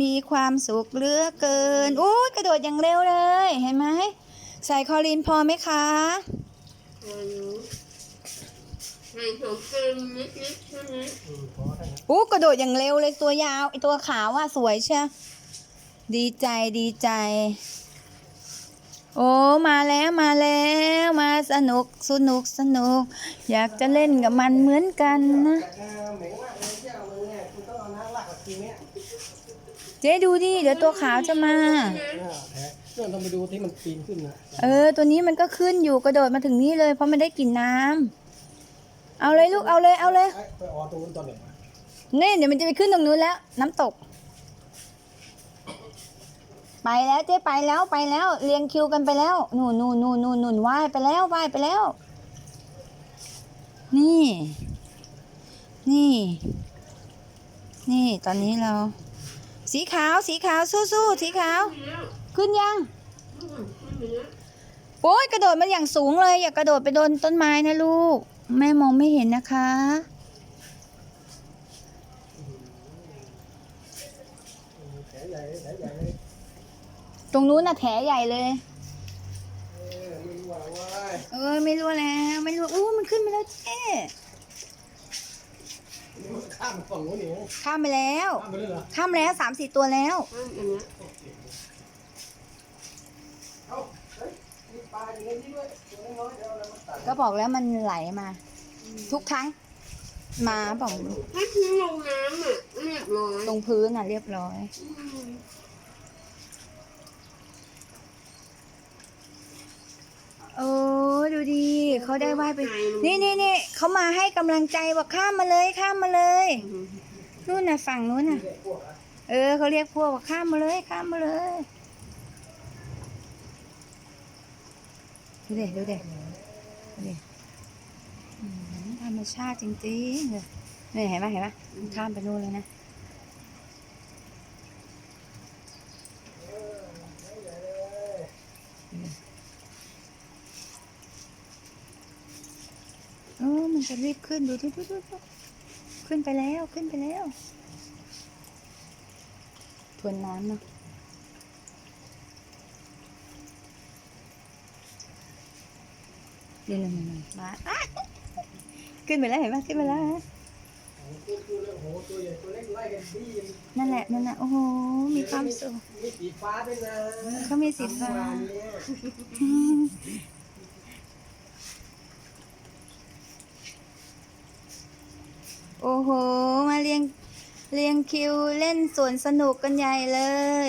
มีความสุขเหลือเกินโอ้ยกระโดดอย่างเร็วเลย เห็นไหมใส่คอลินพอไหมคะอายุในของเกมนิดๆใช่ไหมอืมพอได้นะโอ้กระโดดอย่างเร็วเลยตัวยาวไอตัวขาวว่าสวยใช่ดีใจดีใจ โอ้มาแล้วมาแล้วมาสนุกสนุกสนุก อยากจะเล่นกับมันเหมือนกันนะ จ๊ดูดิเดี๋ยวตัวขาวจะมา เรื่องต้องไปดูที่มันปีนขึ้นนะเออ ตัวนี้มันก็ขึ้นอยู่กระโดดมาถึงนี่เลย เพราะมันได้กลิ่นน้ำเอาเลยลูกเอาเลยเอาเลยไอ้ไปออตรงนู้นตอนไหนวะนี่เดี๋ยวมันจะไปขึ้นตรงนู้นแล้ว น้ำตก ไปแล้วเจ๊ไปแล้วไปแล้วเรียงคิวกันไปแล้วนู่นนู่นนู่นนู่นนู่นว่ายไปแล้วว่ายไปแล้ว นี่ นี่ นี่ตอนนี้เรา สีขาวสีขาวสู้ๆสีขาว ขึ้นยังโอ้ยกระโดดมันอย่างสูงเลย อย่ากระโดดไปโดนต้นไม้นะลูก แม่มองไม่เห็นนะคะ ตรงนู้นน่ะแถใหญ่เลย เออไม่รู้เว้ยไม่รู้แล้วไม่รู้อู้มันขึ้นไปแล้วเจ๊ ข้ามฝั่งนู้นนี่ข้ามไปแล้ว ข้ามไปเลยเหรอข้ามแล้วสามสี่ตัวแล้วอันอันเนี้ยเอ้าเฮ้ยมีปลาอยู่ในนี้ด้วยตัวน้อยๆเดี๋ยวเอาอะไรมาตัดก็บอกแล้วมันไหลมา ทุกครั้ง มาบอกให้ทิ้งลงน้ำอะเรียบร้อยตรงพื้นน่ะเรียบร้อย อืม โอ้ดู ดีเขาได้ว่ายไป นี่นี่นี่เขามาให้กำลังใจบอกข้ามมาเลยข้ามมาเลยอืมนู่นน่ะฝั่งนู้นน่ะเด็กพวกอะเออเขาเรียกพวกบอกข้ามมาเลยข้ามมาเลยดูเด็ดูเด็ดูเด็อืมธรรมชาติจริงๆเลยนี่เห็นไหมเห็นไหมมันข้ามไปนู่นเลยนะ เออมันจะรีบขึ้นดูดูดูดูดูขึ้นไปแล้วขึ้นไปแล้ว ทวนน้ำเนาะนี่นี่นี่มาอะขึ้นไปแล้วเห็นไหมขึ้นไปแล้วฮะโอ้โหตัวตัวเล็กโอ้โหตัวใหญ่ตัวเล็กไล่กันดีนั่นแหละนั่นแหละโอ้โหมีความสุขมีสีฟ้าด้วยนะเขามีสีฟ้า ทำงนเนี่ย โอ้โห มาเรียงเรียงคิวเล่นสวนสนุกกันใหญ่เลย